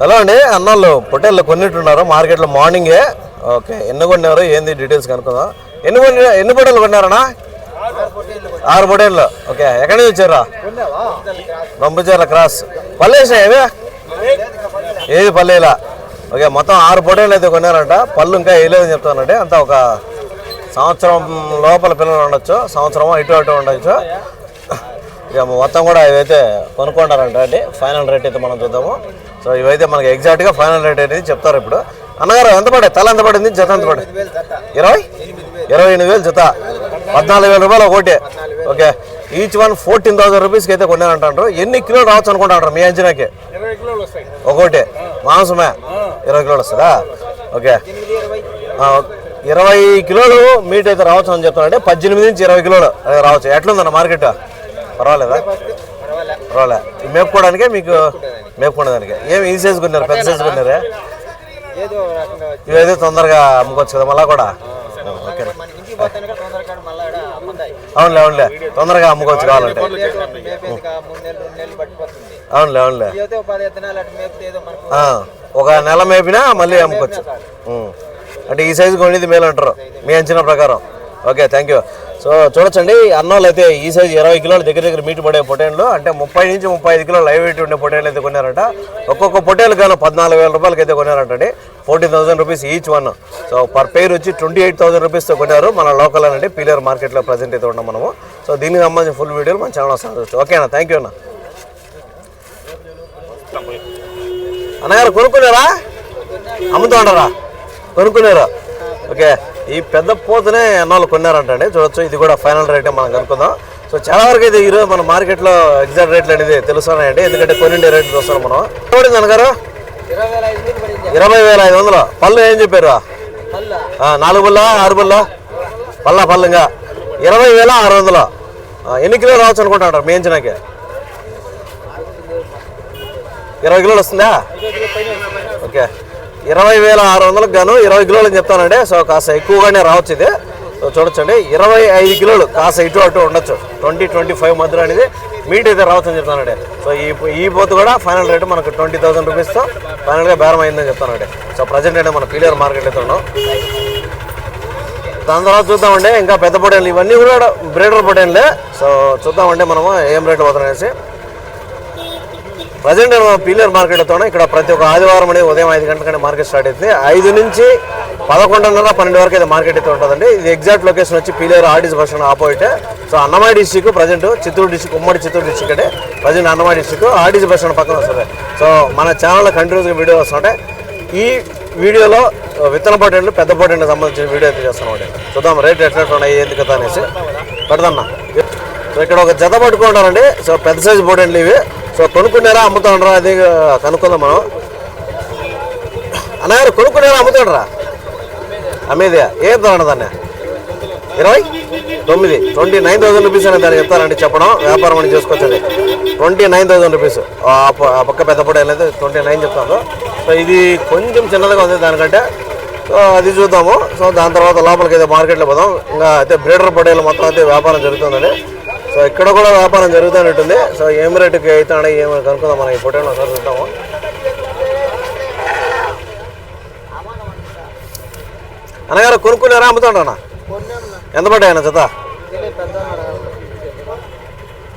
Hello అండి అన్నాళ్ళు పొట్టేళ్ళు కొన్నిట్టున్నారు మార్కెట్లో మార్నింగే. ఓకే ఎన్ని కొన్నారు? ఏంది డీటెయిల్స్ కనుక్కుందాం. ఎన్ని కొన్ని ఎన్ని పొట్టేళ్ళు కొన్నారన్నా? ఆరు పొట్టేళ్ళు. ఓకే ఎక్కడి నుంచి వచ్చారా రంపచర్ల క్రాస్. పల్లె వేసినాయి ఏది పల్లెలా? ఓకే మొత్తం ఆరు పొట్టేళ్ళు అయితే కొన్నారంట. పళ్ళు ఇంకా వేయలేదని చెప్తానండి అంతా ఒక సంవత్సరం లోపల పిల్లలు ఉండొచ్చు. సంవత్సరం ఇటు అటు ఉండొచ్చు. ఇక మొత్తం కూడా ఇవైతే కొనుక్కుంటారంట అండి. ఫైనల్ రేట్ అయితే మనం చూద్దాము. సో ఇవైతే మనకి ఎగ్జాక్ట్గా ఫైనల్ రేట్ అనేది చెప్తారు ఇప్పుడు. అన్నగారు ఎంత పడే తల ఎంత పడింది? జత ఎంత పడింది? ఇరవై? ఇరవై ఎనిమిది వేలు జత. పద్నాలుగు వేల రూపాయలు ఒకటి. Okay. Each one fourteen thousand రూపీస్కి అయితే కొన్నారంటారు ఎన్ని కిలోలు రావచ్చు అనుకుంటారు మీ అంచనాకి? ఒకటి. మాంసమే. ఇరవై కిలోలు వస్తుందా? ఓకే. ఇరవై కిలోలు మీట్ అయితే రావచ్చు అని చెప్తానంటే పద్దెనిమిది నుంచి ఇరవై కిలోలు అదే రావచ్చు. ఎట్లుందన్న మార్కెట్? పర్వాలేదా? పర్వాలే. మేపుకోవడానికే మీకు మేపుకోవడానికి ఏమి ఈ సైజు కొన్నారు? పెద్ద సైజు కొన్నారే? ఇవేదో తొందరగా అమ్ముకోవచ్చు కదా మళ్ళా కూడా? ఓకే. అవునులే అవునులే. తొందరగా అమ్ముకోవచ్చు కావాలంటే. అవునులే అవునులే. ఒక నెల మేపినా మళ్ళీ అమ్ముకోవచ్చు. అంటే ఈ సైజు కొనేది మేలు అంటారు మీ అంచనా ప్రకారం. ఓకే థ్యాంక్ యూ సో చూడొచ్చండి. అన్నోళ్ళు అయితే ఈ సైజు ఇరవై కిలోలు దగ్గర దగ్గర మీటు పడే పొటేన్లు. అంటే ముప్పై నుంచి ముప్పై ఐదు కిలోలు లైవ్ వెయిట్ ఉండే పొటేన్లు అయితే కొన్నారంట. ఒక్కొక్క పొటేలు కానీ పద్నాలుగు వేల రూపాయలకి అయితే కొన్నారంటండి. Fourteen thousand rupees each one so per pair వచ్చి ట్వంటీ ఎయిట్ థౌసండ్ రూపీస్తో కొన్నారు మన లోకల్ అనండి పీలర్ మార్కెట్లో ప్రజెంట్ అయితే ఉన్నాం మనము. సో దీనికి సంబంధించిన ఫుల్ వీడియోలు మన ఛానల్ వస్తాను ఓకేనా థ్యాంక్ యూ అన్న అన్నగారు కొనుక్కున్నారా? అమ్ముతూ ఉండరా కొనుక్కున్నారా? ఓకే ఈ పెద్ద పోతునే ఎన్నాళ్ళు కొన్నారంటండి. చూడొచ్చు ఇది కూడా ఫైనల్ రేట్ మనం కనుక్కుందాం. సో చాలా వరకు అయితే ఈరోజు మన మార్కెట్లో ఎగ్జాక్ట్ రేట్లు అనేది తెలుస్తున్నాయండి. ఎందుకంటే కొన్నిండే రేట్లు చూస్తున్నాం మనం. చూడండి అన్నగారు? ఇరవై వేల ఐదు వందలు. పళ్ళు ఏం చెప్పారు నాలుగు బుల్ల ఆరు బుల్ల పల్లా పళ్ళు ఇంకా. ఇరవై వేల ఆరు వందలు. ఎన్ని కిలోలు రావచ్చు అనుకుంటారు మీ అంచనాకి ఇరవై కిలోలు వస్తుందా? ఓకే. ఇరవై వేల ఆరు వందలకు గాను ఇరవై కిలోలు అని చెప్తానండి. సో కాస్త ఎక్కువగానే రావచ్చు ఇది. సో చూడొచ్చండి. ఇరవై ఐదు కిలోలు కాస్త ఇటు అటు ఉండొచ్చు. ట్వంటీ ట్వంటీ ఫైవ్ మధ్యలో అనేది మీట్ అయితే రావచ్చు అని చెప్తానండి. సో ఈ ఈ పోతు కూడా ఫైనల్ రేటు మనకు ట్వంటీ థౌసండ్ రూపీస్తో ఫైనల్గా బేరం అయిందని చెప్తానండి. సో ప్రజెంట్ అయితే మన పీలియర్ మార్కెట్ అయితే ఉన్నాం. దాని తర్వాత చూద్దామండి. ఇంకా పెద్ద పొటైన్లు ఇవన్నీ కూడా బ్రేడర్ పొటైన్లే సో చూద్దామండి మనము ఏం రేట్లు పోతున్నాయనేసి. ప్రజెంట్ పీలియర్ మార్కెట్తోనే ఇక్కడ ప్రతి ఒక్క ఆదివారం అనేది ఉదయం ఐదు గంటలకనే మార్కెట్ స్టార్ట్ అవుతుంది. ఐదు నుంచి పదకొండున్నర పన్నెండు వరకు అయితే మార్కెట్ అయితే ఉంటుందండి. ఇది ఎగ్జాక్ట్ లొకేషన్ వచ్చి Pileru RTC bus opposite. So Annamayya district present Chittoor district ఉమ్మడి చిత్తూరు డిస్టిక్ అంటే present Annamayya district RTC bus stand పక్కన వస్తుంది. సో మన ఛానల్లో కంటిన్యూస్గా వీడియో వస్తుంటే ఈ వీడియోలో విత్తన పొటెండ్లు పెద్ద పొటెండ్కి సంబంధించిన వీడియో అయితే చేస్తున్నాం చూద్దాం రేట్ ఎట్లా ఉన్నాయి ఏంది కదా అనేసి. పెడదన్నా సో ఇక్కడ ఒక జత పట్టుకుంటారండి. సో పెద్ద సైజు బోటెండ్లు ఇవి. సో కొనుక్కున్నారా అమ్ముతాండ్రా? అది కనుక్కుందాం మనం. అన్నగారు కొనుక్కున్నారా అమ్ముతాడరా? అమ్మేదే. ఏం ధర దాన్ని ఇరవై? తొమ్మిది. ట్వంటీ నైన్ థౌసండ్ రూపీస్ అని దాన్ని చెప్తారండి చెప్పడం. వ్యాపారం అని చేసుకోవచ్చండి. ట్వంటీ నైన్ థౌసండ్ రూపీస్ ఆ ఆ పక్క పెద్ద పొడి అనేది ట్వంటీ నైన్ చెప్తాను సో ఇది కొంచెం చిన్నదిగా ఉంది దానికంటే. సో అది చూద్దాము. సో దాని తర్వాత లోపలికి అయితే మార్కెట్లో పోదాం. ఇంకా అయితే బ్రీడర్ పొడేలు మొత్తం అయితే వ్యాపారం జరుగుతుందండి. సో ఇక్కడ కూడా వ్యాపారం జరుగుతున్నట్టుంది. సో ఏం రేటుకి అవుతాడో ఏమో కనుక్కుందాం మనం ఈ పొటేలు ఒకసారి చూద్దాము. అన్నగారు కొనుక్కున్నారా అమ్ముతాడన్నా ఎంత పడ్డాయన్న జత?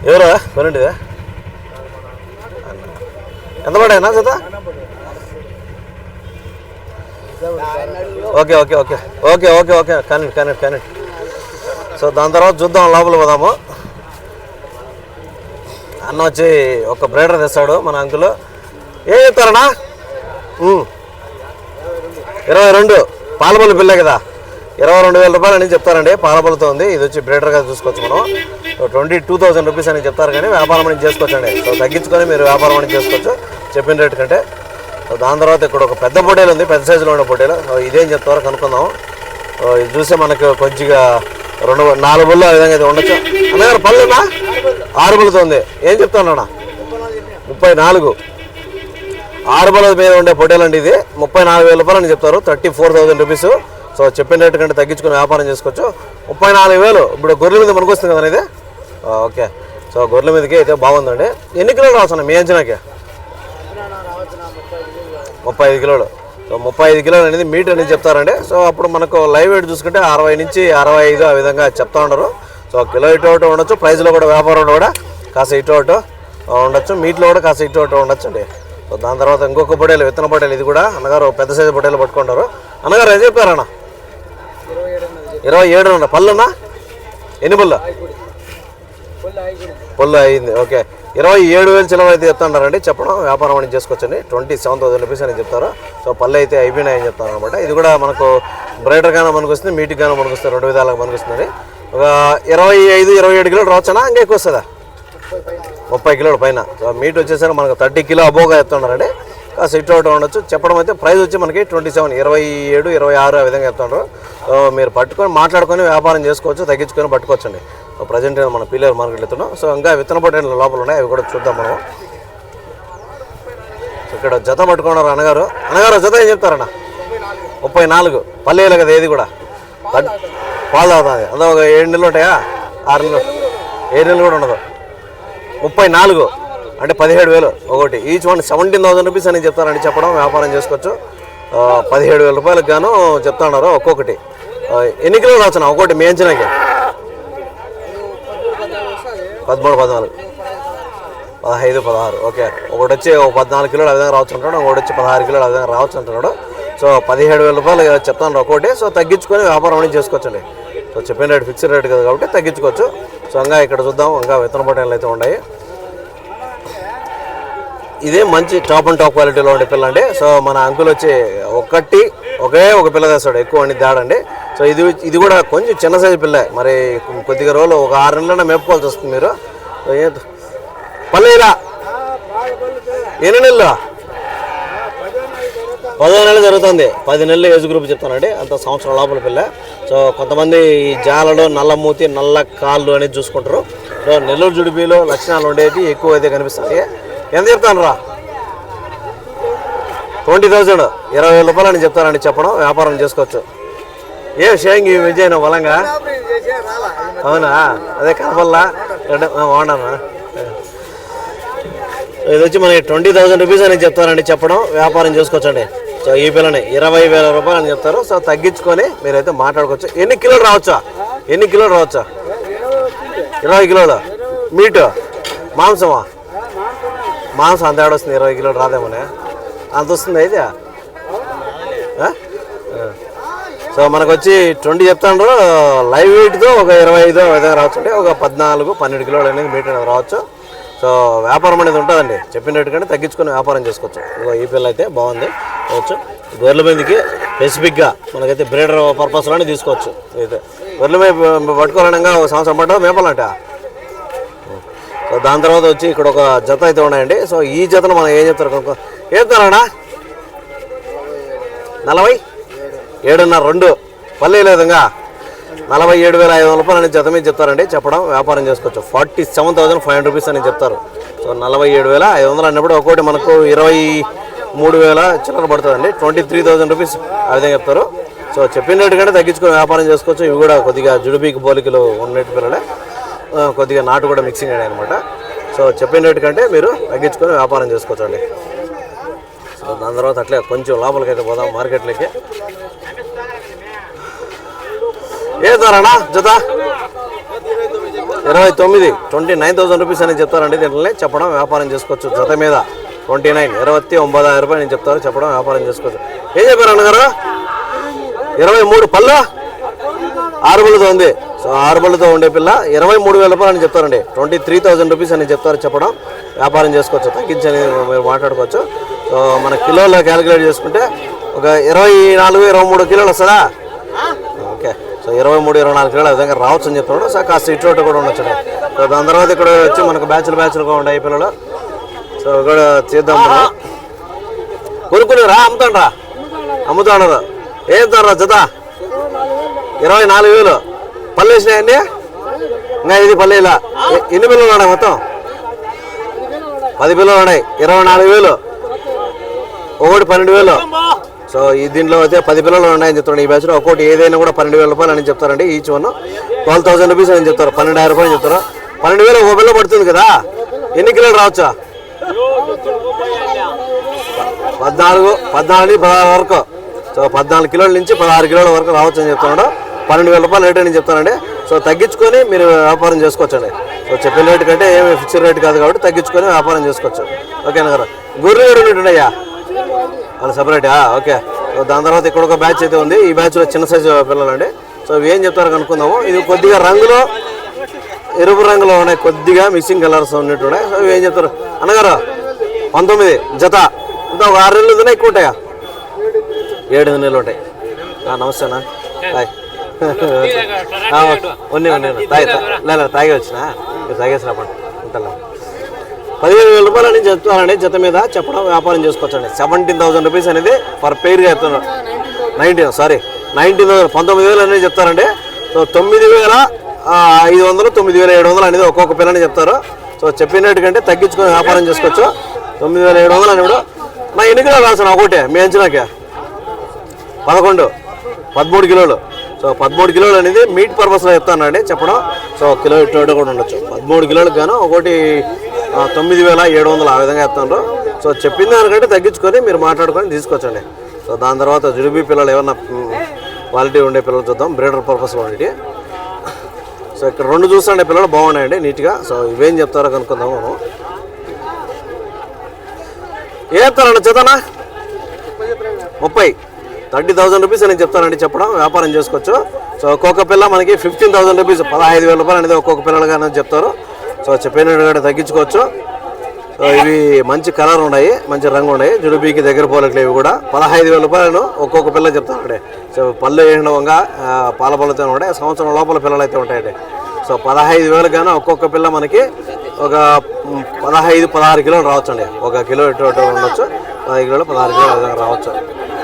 ఎవరు? కొనండి ఎంత పడ్డాయన్నా జత? Okay okay okay. Okay okay okay. Connect connect connect. So దాని తర్వాత చూద్దాం లోపల పోదాము. అన్న వచ్చి ఒక బ్రైడర్ తెస్తాడు మన అంకుల్. ఏం చెప్తారన్నా? ఇరవై రెండు. పాలపల్లి పిల్ల కదా. ఇరవై రెండు వేల రూపాయలు అని చెప్తారండి. పాలపల్లితో ఉంది. ఇది వచ్చి బ్రేడర్గా చూసుకోవచ్చు మనం. ట్వంటీ టూ థౌసండ్ రూపీస్ అని చెప్తారు కానీ వ్యాపారం అని చేసుకోవచ్చండి. సో తగ్గించుకొని మీరు వ్యాపారం అని చేసుకోవచ్చు. చెప్పిన రేటు కంటే. సో దాని తర్వాత ఇక్కడ ఒక పెద్ద పొట్టేలు ఉంది. పెద్ద సైజులో ఉన్న పొట్టేలు ఇదేం చెప్తారో కనుక్కుందాం. ఇది చూస్తే మనకు కొద్దిగా రెండు నాలుగు బుల్లు ఆ విధంగా అయితే ఉండొచ్చు. అన్నగారు పళ్ళునా? ఆరు బుల్లతో ఉంది. ఏం చెప్తానన్నా ముప్పై నాలుగు. ఆరు బుల్ల మీద ఉండే పొట్టేలు అండి ఇది. ముప్పై నాలుగు వేల రూపాయలు అని చెప్తారు. Thirty four thousand rupees. So చెప్పిన రేటు కంటే తగ్గించుకుని వ్యాపారం చేసుకోవచ్చు. ముప్పై నాలుగు వేలు. ఇప్పుడు గొర్రెల మీద మనకు వస్తుంది కదా ఇది? ఓకే. సో గొర్రెల మీదకి అయితే బాగుందండి. ఎన్ని కిలోలు రావచ్చు మీ అంచనాకి? ముప్పై ఐదు కిలోలు. సో ముప్పై ఐదు కిలోలు అనేది మీట్ అనేది చెప్తారండి. సో అప్పుడు మనకు లైవ్ వెయిట్ చూసుకుంటే అరవై నుంచి అరవై ఐదు ఆ విధంగా చెప్తా ఉన్నారు. సో కిలో ఇటు అటు ఉండొచ్చు ప్రైస్లో కూడా వ్యాపారంలో కూడా కాస్త ఇటు అటు ఉండొచ్చు. మీట్లో కూడా కాస్త ఇటు అటు ఉండొచ్చు అండి సో దాని తర్వాత ఇంకొక పొడేలు విత్తన పొడేలు ఇది కూడా అన్నగారు పెద్ద సైజు పొడేలు పట్టుకుంటారు. అన్నగారు ఏం చెప్పారన్న? ఇరవై ఏడు అన్న. పళ్ళున్నా ఎన్ని పళ్ళు? పళ్ళు అయింది ఓకే. ఇరవై ఏడు వేలు చిలవ అయితే చెప్తున్నారండి చెప్పడం వ్యాపారం అని చేసుకొచ్చండి ట్వంటీ సెవెన్ థౌసండ్ రూపీస్ అని చెప్తారు. సో పళ్ళు అయితే అయిపోయినాయని చెప్తారు అనమాట ఇది కూడా మనకు బ్రైడర్ గానే మనకు వస్తుంది మీటికి గానే మనకు వస్తుంది రెండు విధాలుగా మనకు వస్తుంది ఒక ఇరవై ఐదు ఇరవై ఏడు కిలోలు రావచ్చనా ఇంకా ఎక్కువ వస్తుందా? ముప్పై కిలోల పైన. సో మీట్ వచ్చేసరికి మనకు థర్టీ కిలో అబోగా చెప్తున్నారండి కాస్త ఇటు అటు ఉండొచ్చు. చెప్పడం అయితే ప్రైస్ వచ్చి మనకి ట్వంటీ సెవెన్ ఇరవై ఏడు ఇరవై ఆరు ఆ విధంగా చెప్తున్నారు మీరు పట్టుకొని మాట్లాడుకొని వ్యాపారం చేసుకోవచ్చు తగ్గించుకొని పట్టుకోవచ్చండి. సో ప్రజెంట్ మన పీలర్ మార్కెట్లో ఎత్తున్నాం. సో ఇంకా విత్తన పొట్టేలు లోపల ఉన్నాయి? అవి కూడా చూద్దాం మనం సో ఇక్కడ జత పట్టుకున్నారు అన్నగారు. అన్నగారు జత ఏం చెప్తారన్న? ముప్పై నాలుగు. పల్లెలు కదా ఏది కూడా? పడ్- పాలు తాగుతుంది. అదో ఒక ఏడు నెలలు ఉంటాయా? ఆరు నెలలు. ఏడు నెలలు కూడా ఉండదు. ముప్పై నాలుగు. అంటే పదిహేడు వేలు ఒకటి. Each one seventeen thousand rupees అని చెప్తారని చెప్పడం వ్యాపారం చేసుకోవచ్చు. పదిహేడు వేల రూపాయలకు గాను చెప్తున్నారు ఒక్కొక్కటి. ఎన్ని కిలోలు రావచ్చు ఒక్కొక్కటి మేంచినాకి. పదమూడు పద్నాలుగు. పదహైదు పదహారు. ఓకే. ఒకటి వచ్చి ఒక పద్నాలుగు కిలోలు ఆ విధంగా రావచ్చు అంటున్నాడు. ఒకటి వచ్చి పదహారు కిలోలు ఆ విధంగా రావచ్చు అంటున్నాడు. సో పదిహేడు వేల రూపాయలు చెప్తాను ఒకటి సో తగ్గించుకొని వ్యాపారం అనేది చేసుకోవచ్చండి. సో చెప్పిన రేటు ఫిక్స్డ్ రేట్ కదా కాబట్టి తగ్గించుకోవచ్చు. సో ఇంకా ఇక్కడ చూద్దాం. ఇంకా విత్తన పొట్టేలు అయితే ఉన్నాయి. ఇదే మంచి టాప్ అండ్ టాప్ క్వాలిటీలో ఉండే పిల్ల అండి. సో మన అంకుల్ వచ్చి ఒకటి ఒకే ఒక పిల్ల తెస్తాడు. ఎక్కువ అని తేడండి సో ఇది ఇది కూడా కొంచెం చిన్న సైజు పిల్ల. మరి కొద్దిగా రోజులు ఒక ఆరు నెలలైనా మేపుకోవాల్సి వస్తుంది మీరు. సో పల్లెలా ఎన్ని నెలలు? పదో నెలలు జరుగుతుంది. పది నెలలు ఏజ్ గ్రూప్ చెప్తానండి అంత సంవత్సరం లోపల పిల్ల. సో కొంతమంది ఈ జాలలు నల్ల మూతి నల్ల కాళ్ళు అనేది చూసుకుంటారు. సో నెల్లూరు జుడిపిలో లక్షణాలు ఉండేవి ఎక్కువ అయితే కనిపిస్తాయి ఎంత చెప్తాను రా ట్వంటీ థౌజండ్ ఇరవై వేల రూపాయలు అని చెప్తారని చెప్పడం వ్యాపారం చేసుకోవచ్చు. ఏ షేంగి విజయన బలంగా? అవునా? అదే కనపల్లా బాగున్నాను ఇది వచ్చి మనకి ట్వంటీ థౌసండ్ రూపీస్ అని చెప్తారండి చెప్పడం. వ్యాపారం చేసుకోవచ్చండి. సో ఈ పిల్లని ఇరవై వేల రూపాయలు అని చెప్తారు. సో తగ్గించుకొని మీరైతే మాట్లాడుకోవచ్చు. ఎన్ని కిలోలు రావచ్చా? ఎన్ని కిలోలు రావచ్చా? ఇరవై కిలోలు. మీట్? మాంసమా? మాంసం అంత ఏడొస్తుంది ఇరవై కిలోలు రాదేమోనే. అంత వస్తుంది అయితే ఆ? ఆ. సో మనకు వచ్చి ట్వంటీ చెప్తాను లైవ్ వెయిట్తో ఒక ఇరవై ఐదో విధంగా రావచ్చు అంటే ఒక పద్నాలుగు పన్నెండు కిలోలు అనేది మీట్ అనేది రావచ్చు. సో వ్యాపారం అనేది ఉంటుందండి. చెప్పిన రేటు కంటే తగ్గించుకొని వ్యాపారం చేసుకోవచ్చు. ఇంకో ఈ పిల్ల అయితే బాగుంది. కావచ్చు గొర్రెల మీదకి స్పెసిఫిక్గా మనకైతే బ్రీడర్ పర్పస్లోనే తీసుకోవచ్చు. అయితే గొర్రెల మీద పట్టుకోవాలనగా ఒక సంవత్సరం పట్టదు మేపాలంట సో దాని తర్వాత వచ్చి ఇక్కడ ఒక జత అయితే ఉన్నాయండి. సో ఈ జతను మనం ఏం చెప్తారు కనుక్కో ఏం చెప్తారా నలభై? ఏడున్నర రెండు. పల్లె విధంగా నలభై ఏడు వేల ఐదు వందల రూపాయలు అనేది జతమే చెప్తారండి. చెప్పడం వ్యాపారం చేసుకోవచ్చు. Forty seven thousand five hundred rupees అని చెప్తారు. సో నలభై ఏడు వేల ఐదు వందలు అన్నప్పుడు ఒక్కోటి మనకు ఇరవై మూడు వేల చిల్లర పడుతుందండి. ట్వంటీ త్రీ థౌసండ్ రూపీస్ ఆ విధంగా చెప్తారు. సో చెప్పిన రేటు కంటే తగ్గించుకొని వ్యాపారం చేసుకోవచ్చు. ఇవి కూడా కొద్దిగా జుడిపీకి పోలికలు ఉన్నట్టు పిల్లలే. కొద్దిగా నాటు కూడా మిక్సింగ్ అయ్యాయి అనమాట సో చెప్పిన రేటు కంటే మీరు తగ్గించుకొని వ్యాపారం చేసుకోవచ్చు అండి సో దాని తర్వాత అట్లే కొంచెం లోపలికి అయితే పోదాం మార్కెట్లోకి. ఏ ధరనా జత? ఇరవై తొమ్మిది ట్వంటీ నైన్ థౌసండ్ రూపీస్ అని చెప్తారండి దీంట్లో చెప్పడం వ్యాపారం చేసుకోవచ్చు. జత మీద ట్వంటీ నైన్ ఇరవై ఒంబదాయిరం రూపాయలు నేను చెప్తారు. చెప్పడం వ్యాపారం చేసుకోవచ్చు. ఏం చెప్పారు అన్నగారు ఇరవై మూడు పళ్ళ? ఆరు బళ్ళతో ఉంది. సో ఆరు బళ్ళతో ఉండే పిల్ల ఇరవై మూడు వేల రూపాయలు అని చెప్తారండి. ట్వంటీ త్రీ థౌసండ్ రూపీస్ అని చెప్తారు. చెప్పడం వ్యాపారం చేసుకోవచ్చు. తగ్గించని మీరు మాట్లాడుకోవచ్చు. సో మన కిలోలో క్యాలిక్యులేట్ చేసుకుంటే ఒక ఇరవై నాలుగు ఇరవై మూడు కిలోలు వస్తుందా? సో ఇరవై మూడు ఇరవై నాలుగు కిలోలు విధంగా రావచ్చు అని చెప్తున్నాడు. సో కాస్త ఇటు అటు కూడా ఉండొచ్చు. సో దాని తర్వాత ఇక్కడ వచ్చి మనకు బ్యాచ్లు బ్యాచ్లుగా ఈ పిల్లలు. సో ఇక్కడ చేద్దాం. మనం కొనుక్కుని రా అమ్ముతాను రా. అమ్ముతాడు ఏం రా జత? ఇరవై నాలుగు వేలు. పళ్ళు వేసినాయండి ఇంకా ఇది పళ్ళు ఇలా ఎన్ని పిల్లలు ఉన్నాయి మొత్తం? పది పిల్లలు ఉన్నాయి. ఇరవై నాలుగు వేలు. ఒకటి పన్నెండు వేలు. సో ఈ దీంట్లో అయితే పది పిల్లలు ఉన్నాయని చెప్తారండి ఈ బ్యాచ్లో ఒక్కొక్కటి ఏదైనా కూడా పన్నెండు వేల రూపాయలు అని చెప్తారండి each one twelve thousand rupees అని చెప్తారు. పన్నెండాయిరం రూపాయలు చెప్తారు. పన్నెండు వేలు ఒక పిల్ల పడుతుంది కదా? ఎన్ని కిలోలు రావచ్చా? పద్నాలుగు పద్నాలుగు పదహారు వరకు. సో పద్నాలుగు కిలోల నుంచి పదహారు కిలోల వరకు రావచ్చు అని చెప్తున్నాడు. పన్నెండు వేల రూపాయలు రేట్ అని చెప్తానండి సో తగ్గించుకొని మీరు వ్యాపారం చేసుకోవచ్చండి. సో చెప్పిన రేటు కంటే ఏమి ఫిక్స్డ్ రేట్ కాదు కాబట్టి తగ్గించుకొని వ్యాపారం చేసుకోవచ్చు. ఓకేనా గారు? గుర్రు గారు అయ్యా వాళ్ళు సపరేటా ఓకే. సో దాని తర్వాత ఇక్కడ ఒక బ్యాచ్ అయితే ఉంది. ఈ బ్యాచ్లో చిన్న సైజు పిల్లలండి. సో ఏం చెప్తారో కనుక్కుందాము. ఇది కొద్దిగా రంగులో ఎరుపు రంగులో ఉన్నాయి. కొద్దిగా మిస్సింగ్ కలర్స్ ఉన్నట్టు ఉన్నాయి. సో ఏం చెప్తారు? అన్నగారు పంతొమ్మిది జత. ఇంకా ఒక ఆరు నెలలు ఎక్కువ ఉంటాయా? ఏడు నెలలు ఉంటాయి. ఆ, నమస్తే అన్న. హాయ్ ఉన్నాయి ఉన్నాయి తాగి లేదా తాగి వచ్చిన. తాగేసి రాపండి. ఉంటాను పదిహేను వేల రూపాయలు అని చెప్తున్నారండి జత మీద చెప్పడం వ్యాపారం చేసుకోవచ్చండి. సెవెంటీన్ థౌసండ్ రూపీస్ అనేది పర్ పెయిర్గా చెప్తున్నారు. నైన్టీన్ సారీ నైన్టీన్ థౌసండ్ పంతొమ్మిది వేలు అనేది చెప్తారండి. సో తొమ్మిది వేల ఐదు వందలు తొమ్మిది వేల ఏడు వందలు అనేది ఒక్కొక్క పిల్లని చెప్తారు. సో చెప్పినట్టు కంటే తగ్గించుకొని వ్యాపారం చేసుకోవచ్చు. తొమ్మిది వేల ఏడు వందలు అని కూడా నా ఎన్ని కిలోలు రాసిన ఒకటే మీ అంచనాకే. పదకొండు పదమూడు కిలోలు. సో పదమూడు కిలోలు అనేది మీట్ పర్పస్లో చెప్తానండి చెప్పడం. సో కిలో ఇటు కూడా ఉండొచ్చు. పదమూడు కిలోలకు గాను ఒకటి తొమ్మిది వేల ఏడు వందలు ఆ విధంగా చెప్తాను సో చెప్పిన దానికంటే తగ్గించుకొని మీరు మాట్లాడుకొని తీసుకొచ్చండి. సో దాని తర్వాత జుడిబీ పిల్లలు ఏమన్నా క్వాలిటీ ఉండే పిల్లలు చూద్దాం. బ్రీడర్ పర్పస్ ఉండేవి సో ఇక్కడ రెండు చూస్తుండే పిల్లలు బాగున్నాయండి నీట్గా. సో ఇవేం చెప్తారో కనుక్కుందాం మనం. ఏ చెప్తారన్న చేతనా? ముప్పై. థర్టీ థౌసండ్ రూపీస్ అని చెప్తానండి చెప్పడం. వ్యాపారం చేసుకోవచ్చు. సో ఒక్కొక్క పిల్ల మనకి ఫిఫ్టీన్ థౌసండ్ రూపీస్ పదహైదు వేల రూపాయలు అనేది ఒక్కొక్క పిల్లలుగా చెప్తారు. సో చెప్పినట్టుగా తగ్గించుకోవచ్చు. సో ఇవి మంచి కలర్ ఉన్నాయి మంచి రంగు ఉన్నాయి. జుడిబీకి దగ్గర పోలట్లు ఇవి కూడా. పదహైదు వేల రూపాయలను ఒక్కొక్క పిల్ల చెప్తానండి సో పళ్ళు వేయడంగా పాల పళ్ళతో ఉంటాయి. సంవత్సరం లోపల పిల్లలు అయితే ఉంటాయండి. సో పదహైదు వేలు కానీ ఒక్కొక్క పిల్ల మనకి ఒక పదహైదు పదహారు కిలోలు రావచ్చండి. ఒక కిలో ఇటు ఉండొచ్చు. పదహైదు కిలోలు పదహారు కిలోలు రావచ్చు.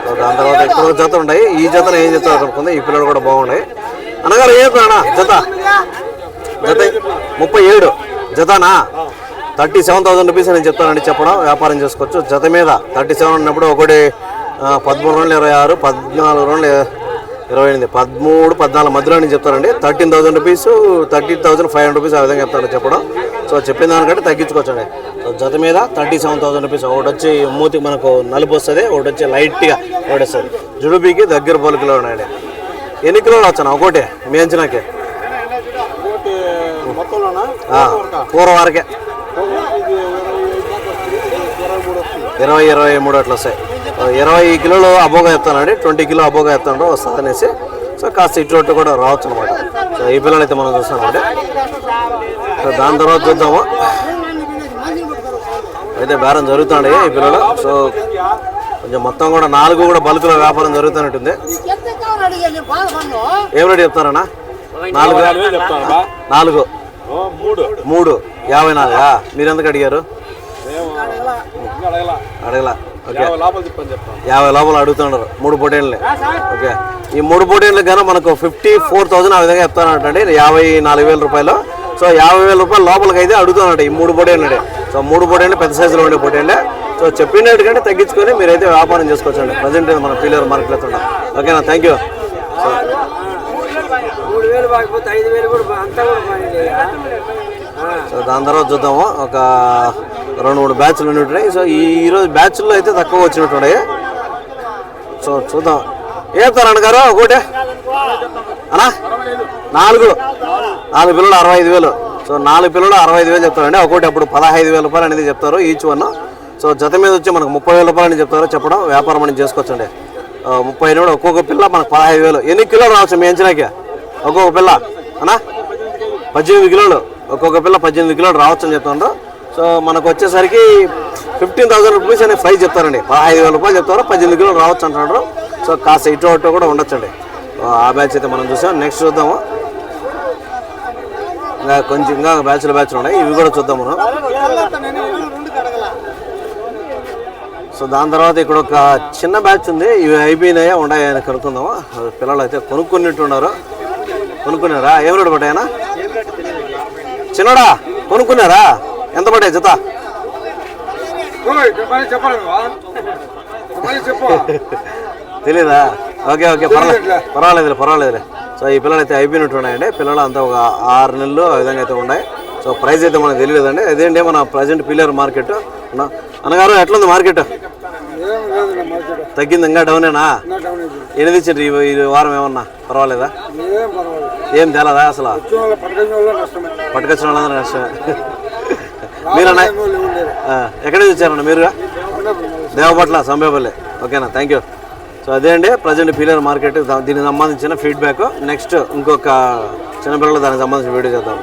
సో దాని తర్వాత ఇక్కడ జత ఉన్నాయి ఈ జతను ఏం జత అనుకుంది. ఈ పిల్లలు కూడా బాగున్నాయి. అనగా ఏ జత? జత ముప్పై ఏడు. జతనా? థర్టీ సెవెన్ థౌసండ్ రూపీస్ నేను చెప్తానండి చెప్పడం వ్యాపారం చేసుకోవచ్చు. జత మీద థర్టీ సెవెన్ ఉన్నప్పుడు ఒకటి పదమూడు రెండు ఇరవై ఆరు పద్నాలుగు రెండు ఇరవై ఎనిమిది. పదమూడు పద్నాలుగు మధ్యలో నేను చెప్తానండి. Thirteen thousand rupees thirty thousand five hundred rupees ఆ విధంగా చెప్తాను చెప్పడం. సో చెప్పిన దానికంటే తగ్గించుకోవచ్చండి. సో జత మీద థర్టీ సెవెన్ థౌసండ్ రూపీస్ ఒకటి వచ్చి మూతికి మనకు నలుపు వస్తుంది ఒకటి వచ్చి లైట్గా ఒకటి వస్తుంది జుడుబీకి దగ్గర పోలికలో ఉన్నాయండి. ఎన్ని కిలోలు వచ్చాను? ఒకటే మీ అంచనాకే. పూర్వం వరకే. ఇరవై ఇరవై మూడు అట్లా వస్తాయి. ఇరవై కిలోలు అబోగా చెప్తానండి ట్వంటీ కిలో అబోగా చెప్తాను వస్తుంది అనేసి. సో కాస్త ఇటు కూడా రావచ్చు అనమాట సో ఈ పిల్లలు అయితే మనం చూస్తామండి సో దాని తర్వాత చూద్దాము. అయితే బేరం జరుగుతుంది ఈ పిల్లలు. సో కొంచెం మొత్తం కూడా నాలుగు కూడా బల్క్లో వ్యాపారం జరుగుతున్నట్టుంది. ఏం రేటు చెప్తారన్నా? నాలుగు. నాలుగు. మూడు. యాభై నాలుగా? మీరు ఎందుకు అడిగారు? అడగల. ఓకే. యాభై లోపల అడుగుతున్నారు. మూడు పోటీలని. ఓకే. ఈ మూడు పోటీలకు గాను మనకు ఫిఫ్టీ ఫోర్ థౌసండ్ ఆ విధంగా చెప్తానంటండి. యాభై నాలుగు వేల రూపాయలు. సో యాభై వేల రూపాయలు లోపలికి అయితే అడుగుతున్నాడు ఈ మూడు పోటీలు సో మూడు పోటీలు పెద్ద సైజులో ఉండే పోటీలే సో చెప్పినట్టు కంటే తగ్గించుకొని మీరైతే వ్యాపారం చేసుకోవచ్చండి. ప్రజెంట్ మన పీలర్ మార్కెట్ అవుతున్నాం ఓకేనా? థ్యాంక్ యూ మూడు వేలు కాకపోతే ఐదు వేలు కూడా అంతా కూడా సో దాని తర్వాత చూద్దాము. ఒక రెండు మూడు బ్యాచ్లు ఉన్నట్టున్నాయి. సో ఈ ఈరోజు బ్యాచ్ల్లో అయితే తక్కువ వచ్చినట్టున్నాయి. సో చూద్దాం. ఏ చెప్తారు అన్నగారు ఒకటే? అనా నాలుగు. నాలుగు పిల్లలు అరవై ఐదు వేలు. సో నాలుగు పిల్లలు అరవై ఐదు వేలు చెప్తారండి. ఒకటి అప్పుడు పదహైదు వేల రూపాయలు అనేది చెప్తారు ఈచ్ వన్. సో జత మీద వచ్చి మనకు ముప్పై వేల రూపాయలు అని చెప్తారు. చెప్పడం వ్యాపారం అనేది చేసుకోవచ్చండి. ముప్పై అయినా కూడా ఒక్కొక్క పిల్ల మనకు పదహైదు వేలు. ఎన్ని కిలోలు రావచ్చు మీ అంచనాకే? ఒక్కొక్క పిల్ల అనా పద్దెనిమిది కిలోలు. ఒక్కొక్క పిల్ల పద్దెనిమిది కిలోలు రావచ్చు అని చెప్తున్నారు సో మనకు వచ్చేసరికి ఫిఫ్టీన్ థౌసండ్ రూపీస్ అనే ప్రైస్ చెప్తారండి. పదహైదు వేల రూపాయలు చెప్తారు పద్దెనిమిది కిలోలు రావచ్చు అంటున్నారు. సో కాస్త ఇటు అటు కూడా ఉండొచ్చండి. ఆ బ్యాచ్ అయితే మనం చూసాం. నెక్స్ట్ చూద్దాము. ఇంకా కొంచెం ఇంకా బ్యాచ్లు బ్యాచ్లు ఉన్నాయి. ఇవి కూడా చూద్దాం మనం. సో దాని తర్వాత ఇక్కడ ఒక చిన్న బ్యాచ్ ఉంది. ఇవి అయిపోయినాయా ఉన్నాయా అని కనుక్కుందాము. పిల్లలు అయితే కొనుక్కున్నట్టున్నారు కొనుక్కున్నారా? ఏం రేటు పడ్డాయనా చిన్నడా కొనుక్కున్నారా? ఎంత పడ్డాయి జత? తెలీదా? ఓకే ఓకే పర్వాలేదు పర్వాలేదులే పర్వాలేదులే. సో ఈ పిల్లలు అయితే అయిపోయినట్టు ఉన్నాయండి పిల్లలు అంతా ఒక ఆరు నెలలు ఆ విధంగా అయితే ఉన్నాయి. సో ప్రైస్ అయితే మనకు తెలియలేదండి. అదేంటి మన ప్రజెంట్ పిల్లర్ మార్కెట్? అన్నగారు ఎట్లుంది మార్కెట్? తగ్గింది ఇంకా డౌనేనా ఎనిమిది ఇచ్చారు ఈ వారం ఏమన్నా? పర్వాలేదా? ఏం తేలదా అసలు? పట్టుకొచ్చిన వాళ్ళందరూ నష్టమే మీరన్నా ఎక్కడి నుంచి వచ్చారన్న మీరు? దేవపట్ల సంబేపల్లి. ఓకేనా థ్యాంక్ యూ సో అదే అండి ప్రజెంట్ పీలర్ మార్కెట్ దీనికి సంబంధించిన ఫీడ్బ్యాక్ నెక్స్ట్ ఇంకొక చిన్నపిల్లలు దానికి సంబంధించిన వీడియో చేద్దాం.